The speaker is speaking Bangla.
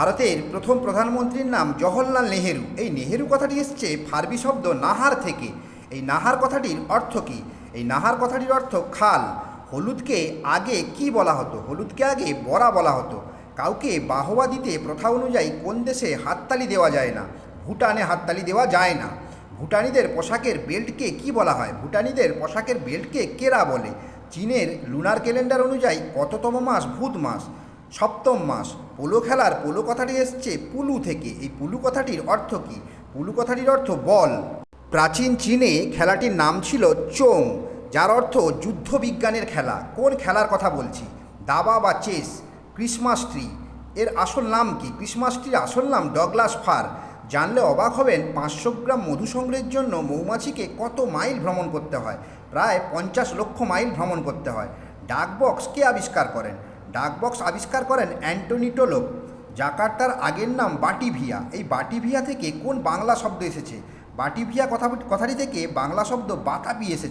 ভারতের প্রথম প্রধানমন্ত্রীর নাম জওহরলাল নেহেরু। এই নেহেরু কথাটি এসছে ফার্বি শব্দ নাহার থেকে। এই নাহার কথাটির অর্থ কী? এই নাহার কথাটির অর্থ খাল। হলুদকে আগে কি বলা হতো? হলুদকে আগে বড়া বলা হতো। কাউকে বাহবা দিতে প্রথা অনুযায়ী কোন দেশে হাততালি দেওয়া যায় না? ভুটানে হাততালি দেওয়া যায় না। ভুটানিদের পোশাকের বেল্টকে কি বলা হয়? ভুটানিদের পোশাকের বেল্টকে কেরা বলে? চীনের লুনার ক্যালেন্ডার অনুযায়ী কততম মাস? ভূত মাস। সপ্তম মাস। পোলো খেলার পোলো কথাটি এসছে পুলু থেকে। এই পুলু কথাটির অর্থ কী? পুলু কথাটির অর্থ বল। প্রাচীন চীনে খেলাটির নাম ছিল চোং, যার অর্থ যুদ্ধবিজ্ঞানের খেলা। কোন খেলার কথা বলছি? দাবা বা চেস, ক্রিসমাস ট্রি। এর আসল নাম কি? ক্রিসমাস ট্রির আসল নাম ডগলাস ফার। জানলে অবাক হবেন, পাঁচশো গ্রাম মধু সংগ্রহের জন্য মৌমাছিকে কত মাইল ভ্রমণ করতে হয়? প্রায় পঞ্চাশ লক্ষ মাইল ভ্রমণ করতে হয়। ডাক বক্স কে আবিষ্কার করেন? ডাক বক্স আবিষ্কার করেন অ্যান্টনি টোলক, জাকার্তার আগের নাম বাটিভিয়া। এই বাটিভিয়া থেকে কোন বাংলা শব্দ এসেছে? বাটিভিয়া কথা কথাটি থেকে বাংলা শব্দ বাতাবি এসেছে।